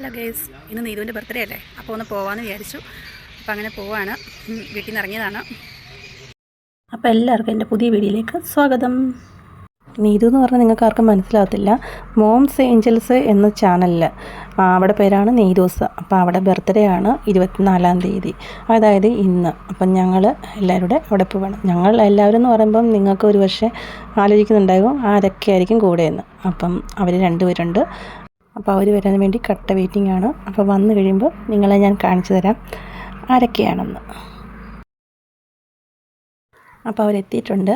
Hello guys ഇന്ന് നീതുവിന്റെ birthday അല്ലേ? അപ്പോൾ ഒന്ന് പോവാമെന്ന് വിചാരിച്ചു. അപ്പോൾ അങ്ങനെ പോവാണ്. വീട്ടിൽ നിന്ന് ഇറങ്ങിയതാണ്. അപ്പോൾ എല്ലാവർക്കും എന്റെ പുതിയ വീഡിയോയിലേക്ക് സ്വാഗതം. നീതു എന്ന് പറഞ്ഞാൽ നിങ്ങൾക്ക് ആർക്കും മനസ്സിലാവത്തില്ല. മോംസ് ഏഞ്ചൽസ് എന്ന ചാനലിൽ അവിടെ പേരാണ് നീതൂസ്. അപ്പോൾ അവിടെ ബർത്ത്ഡേ ആണ് ഇരുപത്തിനാലാം തീയതി. അതായത് ഇന്ന്. അപ്പം ഞങ്ങൾ എല്ലാവരുടെ അവിടെ പോവാണ്. ഞങ്ങൾ എല്ലാവരും എന്ന് പറയുമ്പം നിങ്ങൾക്ക് ഒരു പക്ഷേ ആലോചിക്കുന്നുണ്ടാകും ആരൊക്കെ ആയിരിക്കും കൂടെയെന്ന് അപ്പം അവർ രണ്ടുപേരുണ്ട്. അപ്പോൾ അവർ വരാൻ വേണ്ടി കട്ട വെയിറ്റിംഗ് ആണ്. അപ്പോൾ വന്നു കഴിയുമ്പോൾ നിങ്ങളെ ഞാൻ കാണിച്ചു തരാം ആരൊക്കെയാണെന്ന്. അപ്പോൾ അവരെത്തിയിട്ടുണ്ട്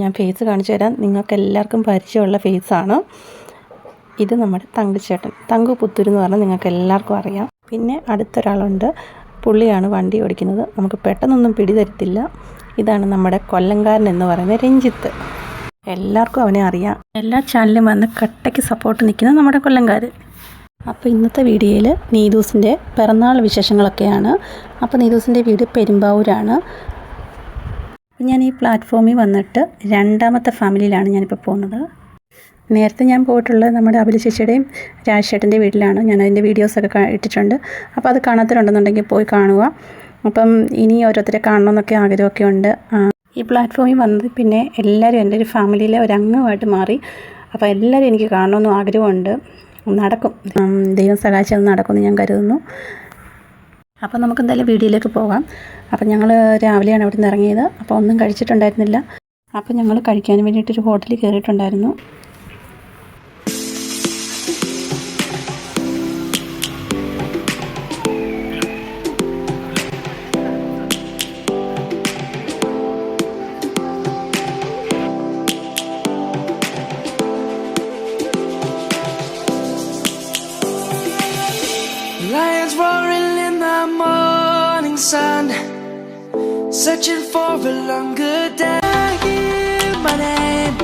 ഞാൻ ഫേസ് കാണിച്ചു തരാം. നിങ്ങൾക്ക് എല്ലാവർക്കും പരിചയമുള്ള ഫേസാണ് ഇത് നമ്മുടെ തങ്കുച്ചേട്ടൻ. തങ്കു പുത്തൂർ എന്ന് പറഞ്ഞാൽ നിങ്ങൾക്ക് എല്ലാവർക്കും അറിയാം. പിന്നെ അടുത്തൊരാളുണ്ട്. പുള്ളിയാണ് വണ്ടി ഓടിക്കുന്നത്. നമുക്ക് പെട്ടെന്നൊന്നും പിടിതരത്തില്ല. ഇതാണ് നമ്മുടെ കൊല്ലങ്കാരൻ എന്ന് പറയുന്ന രഞ്ജിത്ത്. എല്ലാവർക്കും അവനെ അറിയാം. എല്ലാ ചാനലും വന്ന് കട്ടയ്ക്ക് സപ്പോർട്ട് നിൽക്കുന്ന നമ്മുടെ കൊല്ലംകാർ അപ്പോൾ ഇന്നത്തെ വീഡിയോയിൽ നീതൂസിന്റെ പിറന്നാൾ വിശേഷങ്ങളൊക്കെയാണ്. അപ്പോൾ നീതൂസിന്റെ വീട് പെരുമ്പാവൂരാണ്. ഞാൻ ഈ പ്ലാറ്റ്ഫോമിൽ വന്നിട്ട് രണ്ടാമത്തെ ഫാമിലിയിലാണ് ഞാനിപ്പോൾ പോകുന്നത്. നേരത്തെ ഞാൻ പോയിട്ടുള്ളത് നമ്മുടെ അബിലി ചേച്ചിയുടെയും രാജേട്ടന്റെ വീട്ടിലാണ് ഞാൻ അതിന്റെ വീഡിയോസൊക്കെ ഇട്ടിട്ടുണ്ട്. അപ്പോൾ അത് കാണാത്തവരുണ്ടെന്നുണ്ടെങ്കിൽ പോയി കാണുക. അപ്പം ഇനി ഓരോരുത്തരെ കാണണമെന്നൊക്കെ ആഗ്രഹമൊക്കെ ഉണ്ട്. ഈ പ്ലാറ്റ്ഫോമിൽ വന്നത് പിന്നെ എല്ലാവരും എന്റെ ഒരു ഫാമിലിയിലെ ഒരു അംഗമായിട്ട് മാറി. അപ്പോൾ എല്ലാവരും എനിക്ക് കാണണമെന്നും ആഗ്രഹമുണ്ട്. നടക്കും. ദൈവം സഹായിച്ചത് നടക്കുമെന്ന് ഞാൻ കരുതുന്നു. അപ്പോൾ നമുക്ക് എന്തായാലും വീഡിയോയിലേക്ക് പോകാം. അപ്പോൾ ഞങ്ങൾ രാവിലെയാണ് അവിടെ നിന്ന് ഇറങ്ങിയത്. അപ്പോൾ ഒന്നും കഴിച്ചിട്ടുണ്ടായിരുന്നില്ല. അപ്പോൾ ഞങ്ങൾ കഴിക്കാൻ വേണ്ടിയിട്ടൊരു ഹോട്ടലിൽ കയറിയിട്ടുണ്ടായിരുന്നു. Searching for a longer day. I hear my name,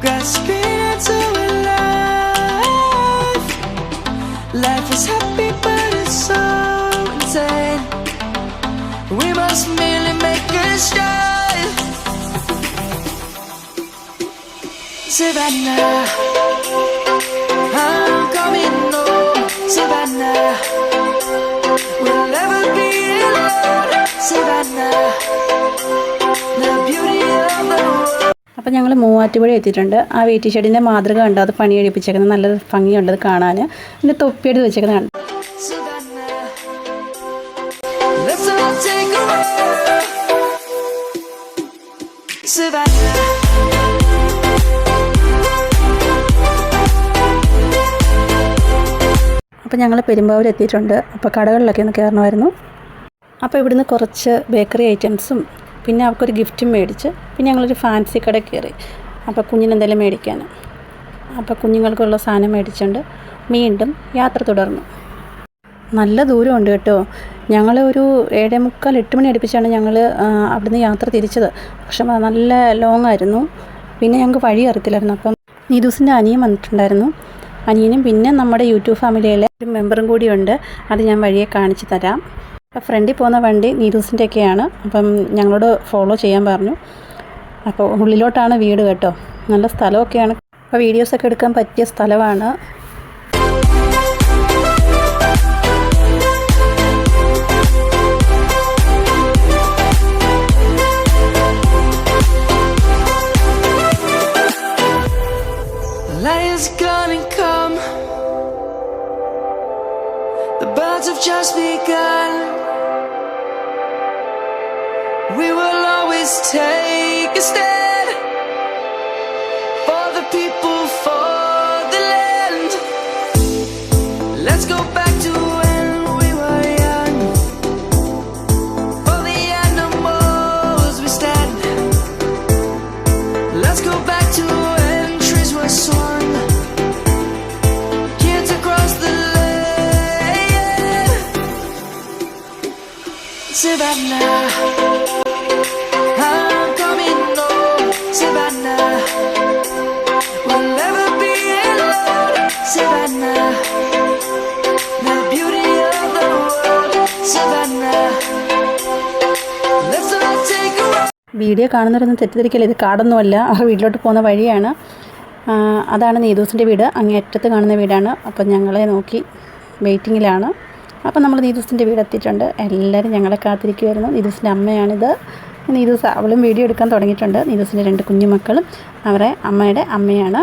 grasping into a life. Life is happy, but it's so insane. We must merely make a start. Savannah. അപ്പോൾ ഞങ്ങൾ മൂവാറ്റുപുഴ എത്തിയിട്ടുണ്ട് ആ വെയിറ്റ് ഷെഡിന്റെ മാതൃക കണ്ടോ അത് പണി കഴിപ്പിച്ചേക്കുന്നത് നല്ല ഭംഗിയുണ്ട് അത് കാണാൻ പിന്നെ തൊപ്പിയെടുത്ത് വെച്ചേക്കുന്നതാണ്. Savannah. അപ്പോൾ ഞങ്ങൾ പെരുമ്പാവൂർ എത്തിയിട്ടുണ്ട് അപ്പോൾ കടകളിലൊക്കെ ഒന്ന് കയറണമായിരുന്നു അപ്പോൾ ഇവിടുന്ന് കുറച്ച് ബേക്കറി ഐറ്റംസും പിന്നെ അവർക്കൊരു ഗിഫ്റ്റും മേടിച്ച് പിന്നെ ഞങ്ങളൊരു ഫാൻസി കട കയറി. അപ്പോൾ കുഞ്ഞിനെന്തെങ്കിലും മേടിക്കാൻ അപ്പോൾ കുഞ്ഞുങ്ങൾക്കുള്ള സാധനം മേടിച്ചുകൊണ്ട് വീണ്ടും യാത്ര തുടർന്നു. നല്ല ദൂരമുണ്ട് കേട്ടോ. ഞങ്ങൾ ഒരു ഏഴേ മുക്കാൽ എട്ട് മണി അടുപ്പിച്ചാണ് ഞങ്ങൾ അവിടുന്ന് യാത്ര തിരിച്ചത്. പക്ഷെ നല്ല ലോങ് ആയിരുന്നു. പിന്നെ ഞങ്ങൾക്ക് വഴി അറിയത്തില്ലായിരുന്നു. അപ്പം നീതൂസിന്റെ അനിയൻ വന്നിട്ടുണ്ടായിരുന്നു. അനിയനും പിന്നെ നമ്മുടെ യൂട്യൂബ് ഫാമിലിയിലെ ഒരു മെമ്പറും കൂടിയുണ്ട് അത് ഞാൻ വഴിയെ കാണിച്ചു തരാം. ഫ്രണ്ടിൽ പോകുന്ന വണ്ടി നീരൂസിന്റെ ഒക്കെയാണ് അപ്പം ഞങ്ങളോട് ഫോളോ ചെയ്യാൻ പറഞ്ഞു. അപ്പോൾ ഉള്ളിലോട്ടാണ് വീട് കേട്ടോ. നല്ല സ്ഥലമൊക്കെയാണ്. അപ്പോൾ വീഡിയോസൊക്കെ എടുക്കാൻ പറ്റിയ സ്ഥലമാണ്. വീഡിയോ കാണുന്നവരൊന്നും തെറ്റിദ്ധരിക്കില്ല? ഇത് കാടൊന്നുമല്ല. ആ വീട്ടിലോട്ട് പോകുന്ന വഴിയാണ്. അതാണ് നീതൂസിന്റെ വീട്. അങ്ങേറ്റത്ത് കാണുന്ന വീടാണ്. അപ്പം ഞങ്ങളെ നോക്കി വെയിറ്റിങ്ങിലാണ്. അപ്പം നമ്മൾ നീതൂസിന്റെ വീട് എത്തിയിട്ടുണ്ട്. എല്ലാവരും ഞങ്ങളെ കാത്തിരിക്കുമായിരുന്നു നീതൂസിന്റെ അമ്മയാണിത്. നീതൂസ് അവളും വീഡിയോ എടുക്കാൻ തുടങ്ങിയിട്ടുണ്ട്. നീതൂസിന്റെ രണ്ട് കുഞ്ഞുമക്കളും അവരെ അമ്മയുടെ അമ്മയാണ്.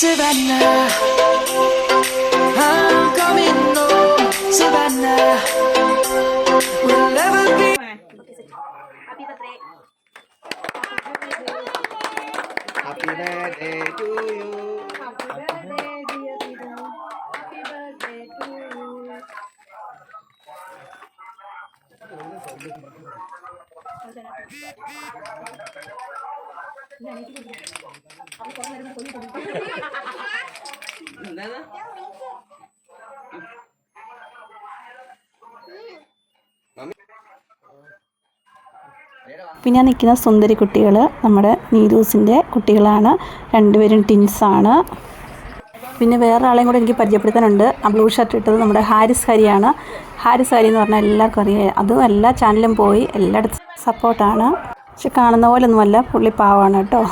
Savannah. I'm coming home, Savannah. We'll never be. Happy birthday to you. Happy birthday, dear Happy birthday to you. Happy birthday to you. പിന്നെ നിൽക്കുന്ന സുന്ദരി കുട്ടികൾ നമ്മുടെ നീതൂസിന്റെ കുട്ടികളാണ്. രണ്ടുപേരും ടിൻസാണ് പിന്നെ വേറെ ആളെയും കൂടെ എനിക്ക് പരിചയപ്പെടുത്താനുണ്ട്. ആ ബ്ലൂ ഷർട്ട് ഇട്ടത് നമ്മുടെ ഹാരിസ് ഹരിയാണ്. ഹാരിസ് ഹരി എന്ന് പറഞ്ഞാൽ എല്ലാവർക്കും അറിയാം. അതും എല്ലാ ചാനലും പോയി എല്ലായിടത്തും സപ്പോർട്ടാണ് പക്ഷെ കാണുന്ന പോലെ ഒന്നുമല്ല പുള്ളി പാവാണ് കേട്ടോ.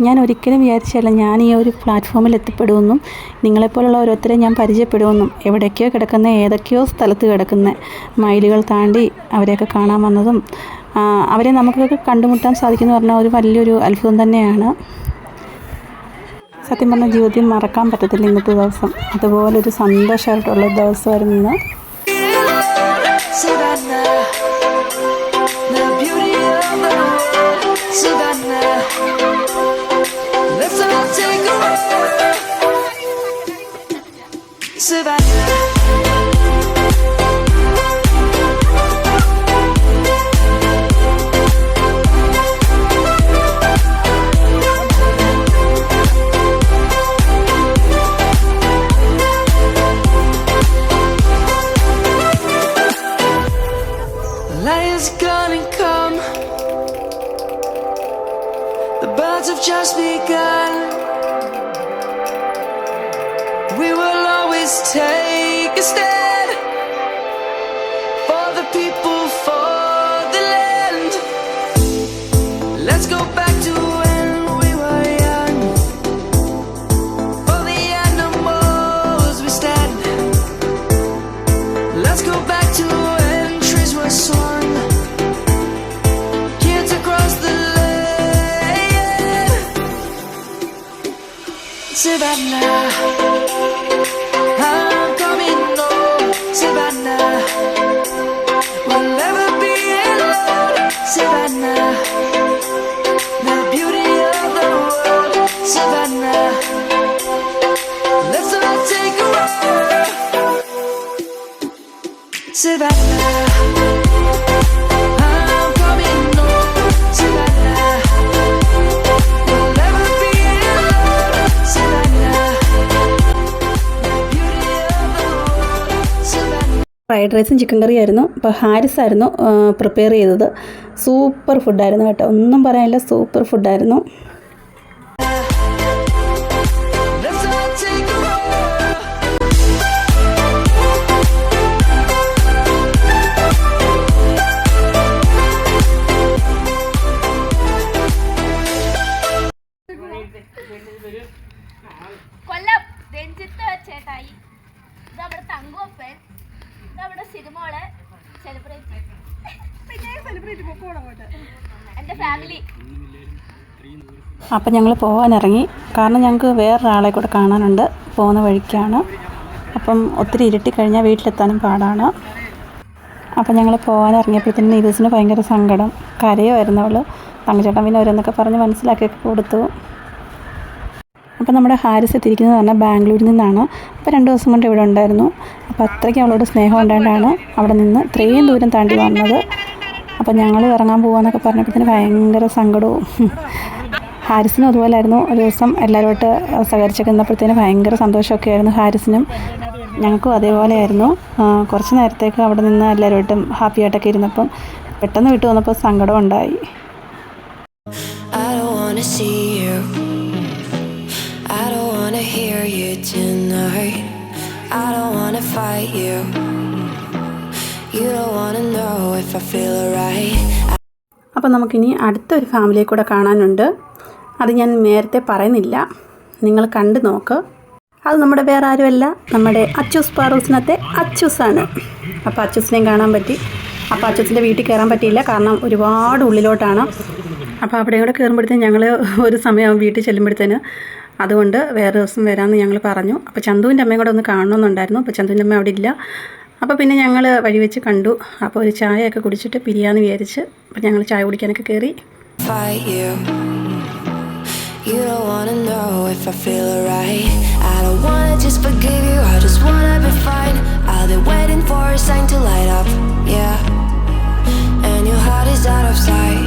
ഞാൻ ഒരിക്കലും വിചാരിച്ചല്ല ഞാൻ ഈ ഒരു പ്ലാറ്റ്ഫോമിൽ എത്തിപ്പെടുമെന്നും നിങ്ങളെപ്പോലുള്ള ഓരോരുത്തരെ ഞാൻ പരിചയപ്പെടുമെന്നും എവിടേക്കോ കിടക്കുന്ന ഏതൊക്കെയോ സ്ഥലത്ത് കിടക്കുന്ന മൈലുകൾ താണ്ടി അവരെയൊക്കെ കാണാൻ വന്നതും അവരെ നമുക്കൊക്കെ കണ്ടുമുട്ടാൻ സാധിക്കുന്നു പറഞ്ഞാൽ ഒരു വലിയൊരു അത്ഭുതം തന്നെയാണ്. സത്യം പറഞ്ഞ ജീവിതത്തിൽ മറക്കാൻ പറ്റത്തില്ല ഇന്നത്തെ ദിവസം. അതുപോലൊരു സന്തോഷമായിട്ടുള്ള ദിവസമായിരുന്നു stand for the people, for the land. Let's go back to when we were young. For the animals we stand. Let's go back to when trees were. Kids across the land. Savannah. Fried റൈസും chicken കറിയും ആയിരുന്നു അപ്പോൾ ഹാരിസ് ആയിരുന്നു prepare ചെയ്തത്. Super ഫുഡായിരുന്നു കേട്ടോ. ഒന്നും പറയാനില്ല super ഫുഡായിരുന്നു. കൊല്ലം ചേട്ടായി. ഇത് നമ്മുടെ തങ്കുവപ്പൻ. ഇത് നമ്മുടെ സിനിമകൾ സെലിബ്രേറ്റ് എന്റെ ഫാമിലി അപ്പം ഞങ്ങൾ പോകാനിറങ്ങി. കാരണം ഞങ്ങൾക്ക് വേറൊരാളെ കൂടെ കാണാനുണ്ട്. പോകുന്ന വഴിക്കാണ്. അപ്പം ഒത്തിരി ഇരുട്ടി കഴിഞ്ഞാൽ വീട്ടിലെത്താനും പാടാണ്. അപ്പം ഞങ്ങൾ പോകാനിറങ്ങിയപ്പോഴത്തേനും നീരസിന് ഭയങ്കര സങ്കടം. കരയുമായിരുന്നു അവൾ തങ്കച്ചേട്ടൻ പിന്നെ ഓരോന്നൊക്കെ പറഞ്ഞ് മനസ്സിലാക്കിയൊക്കെ കൊടുത്തു. അപ്പം നമ്മുടെ ഹാരിസ് എത്തിയിരിക്കുന്നത് പറഞ്ഞാൽ ബാംഗ്ലൂരിൽ നിന്നാണ്. അപ്പോൾ രണ്ട് ദിവസം കൊണ്ട് ഇവിടെ ഉണ്ടായിരുന്നു. അപ്പോൾ അത്രയ്ക്ക് അവളോട് സ്നേഹം ഉണ്ടായിട്ടാണ് അവിടെ നിന്ന് ഇത്രയും ദൂരം താണ്ടി വന്നത്. അപ്പോൾ ഞങ്ങൾ ഇറങ്ങാൻ പോകാമെന്നൊക്കെ പറഞ്ഞപ്പോഴത്തേന് ഭയങ്കര സങ്കടവും. ഹാരിസിനും അതുപോലായിരുന്നു. ഒരു ദിവസം എല്ലാവരുമായിട്ട് സഹകരിച്ചൊക്കെ നിന്നപ്പോഴത്തേന് ഭയങ്കര സന്തോഷമൊക്കെ ആയിരുന്നു ഹാരിസിനും. ഞങ്ങൾക്കും അതേപോലെയായിരുന്നു. കുറച്ച് നേരത്തേക്ക് അവിടെ നിന്ന് എല്ലാവരുമായിട്ടും ഹാപ്പി ആയിട്ടൊക്കെ ഇരുന്നപ്പം പെട്ടെന്ന് വിട്ടു വന്നപ്പോൾ സങ്കടം ഉണ്ടായി. I don't wanna see you. You tonight. I don't wanna fight you. You don't wanna know if I feel alright. അപ്പോൾ നമുക്കിനി അടുത്തൊരു ഫാമിലിയെ കൂടെ കാണാനുണ്ട്. അത് ഞാൻ നേരത്തെ പറയുന്നില്ല. നിങ്ങൾ കണ്ടു നോക്ക്. അത് നമ്മുടെ വേറെ ആരുമല്ല. നമ്മുടെ അച്ചൂസ് പാറൂസിനത്തെ അച്ചൂസാണ്. അപ്പോൾ അച്ചൂസിനെയും കാണാൻ പറ്റി. അപ്പോൾ അച്ചൂസിന്റെ വീട്ടിൽ കയറാൻ പറ്റിയില്ല. കാരണം ഒരുപാട് ഉള്ളിലോട്ടാണ്. അപ്പോൾ അവിടെ കൂടെ കയറുമ്പോഴത്തേന് ഞങ്ങൾ ഒരു സമയം വീട്ടിൽ ചെല്ലുമ്പോഴത്തേന്. അതുകൊണ്ട് വേറെ ദിവസം വരാമെന്ന് ഞങ്ങൾ പറഞ്ഞു അപ്പോൾ ചന്തുവിന്റെ അമ്മയും കൂടെ ഒന്ന് കാണണമെന്നുണ്ടായിരുന്നു അപ്പോൾ ചന്തുവിന്റെ അമ്മ അവിടെ ഇല്ല അപ്പോൾ പിന്നെ ഞങ്ങൾ വഴി വെച്ച് കണ്ടു അപ്പോൾ ഒരു ചായയൊക്കെ കുടിച്ചിട്ട് പിരിയാന്ന് വിചാരിച്ച് അപ്പോൾ ഞങ്ങൾ ചായ കുടിക്കാനൊക്കെ കയറി. You don't wanna know if I feel alright. I don't wanna just forgive you, I just wanna be fine. I'll be waiting for a sign to light up, yeah. And your heart is out of sight.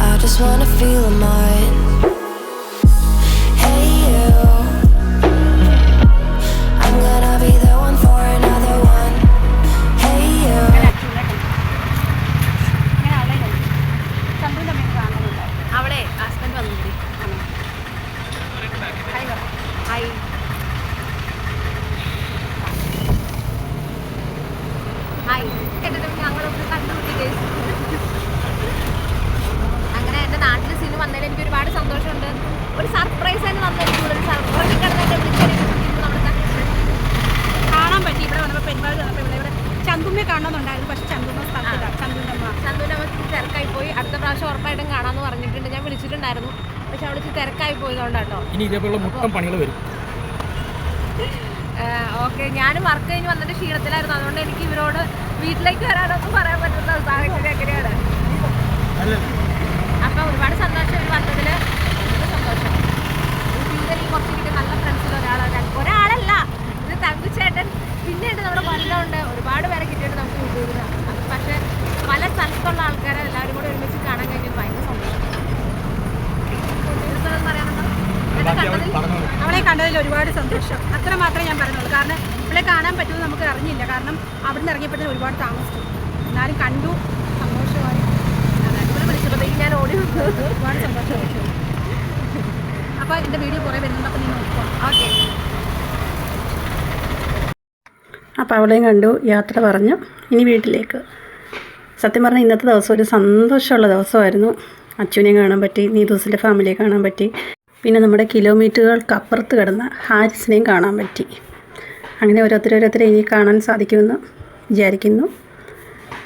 I just wanna feel mine. പോയതുകൊണ്ടാട്ടോ മൊത്തം പണികൾ വരും. Okay. ഞാനും work കഴിഞ്ഞ് വന്നിട്ട് ക്ഷീണത്തിലായിരുന്നു. അതുകൊണ്ട് എനിക്ക് ഇവരോട് വീട്ടിലേക്ക് വരാനൊന്നും പറയാൻ പറ്റുന്ന സാഹചര്യം എങ്ങനെയാണ്? അപ്പൊ ഒരുപാട് സന്തോഷം ഇവർ വന്നതിൽ സന്തോഷം. ജീവിതത്തിൽ നല്ല ഫ്രണ്ട്സിൽ ഒരാളാണ് ഒരാളല്ല. ഇത് തങ്കുച്ചേട്ടൻ പിന്നീട് നമ്മുടെ കൊല്ലമുണ്ട് ഒരുപാട് പേരെ കിട്ടിയിട്ട് നമുക്ക് ഉപയോഗിക്കാം പക്ഷെ പല സ്ഥലത്തുള്ള ആൾക്കാരെ എല്ലാവരും കൂടെ ഒരുമിച്ച് കാണാൻ കഴിഞ്ഞത് ഭയങ്കര സന്തോഷം. പറയാനുണ്ടോ കണ്ടതിൽ അവളെ കണ്ടതിൽ ഒരുപാട് സന്തോഷം. അത്ര മാത്രമേ ഞാൻ പറഞ്ഞുള്ളൂ. കാരണം അവളെ കാണാൻ പറ്റുമെന്ന് നമുക്ക് അറിഞ്ഞില്ല. കാരണം അവിടുന്ന് ഇറങ്ങിയപ്പോഴത്തേന് ഒരുപാട് താമസിച്ചു. എന്നാലും കണ്ടു. സന്തോഷമായി. ഇവിടെ വിളിച്ചപ്പോഴത്തേക്ക് ഞാൻ ഓടി ഒരുപാട് സന്തോഷം അപ്പോൾ എന്റെ വീഡിയോ കുറേ വരുന്നുണ്ട്. അപ്പോൾ നീ നോക്കുക ഓക്കെ. അപ്പോൾ അവളെയും കണ്ടു. യാത്ര പറഞ്ഞു. ഇനി വീട്ടിലേക്ക്. സത്യം പറഞ്ഞാൽ ഇന്നത്തെ ദിവസം ഒരു സന്തോഷമുള്ള ദിവസമായിരുന്നു. അച്ഛനെയും കാണാൻ പറ്റി. നീതൂസിന്റെ ഫാമിലിയെ കാണാൻ പറ്റി. പിന്നെ നമ്മുടെ കിലോമീറ്ററുകൾക്ക് അപ്പുറത്ത് കിടന്ന ഹാരിസിനെയും കാണാൻ പറ്റി. അങ്ങനെ ഓരോരുത്തരോരോരുത്തരെ ഇനി കാണാൻ സാധിക്കുമെന്ന് വിചാരിക്കുന്നു.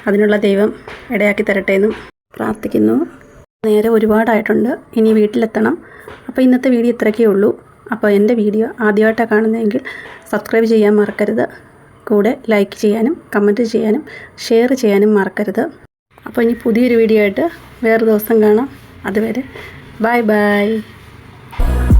അതിനുള്ള ദൈവം ഇടയാക്കി തരട്ടെ എന്നും പ്രാർത്ഥിക്കുന്നു. നേരെ ഒരുപാടായിട്ടുണ്ട്. ഇനി വീട്ടിലെത്തണം. അപ്പോൾ ഇന്നത്തെ വീഡിയോ ഇത്രയൊക്കെ ഉള്ളൂ. അപ്പോൾ എന്റെ വീഡിയോ ആദ്യമായിട്ടാണ് കാണുന്നതെങ്കിൽ സബ്സ്ക്രൈബ് ചെയ്യാൻ മറക്കരുത്. കൂടെ ലൈക്ക് ചെയ്യാനും കമന്റ് ചെയ്യാനും ഷെയർ ചെയ്യാനും മറക്കരുത്. അപ്പോൾ ഇനി പുതിയൊരു വീഡിയോ ആയിട്ട് വേറെ ദിവസം കാണാം. അതുവരെ ബൈ ബൈ. Bye.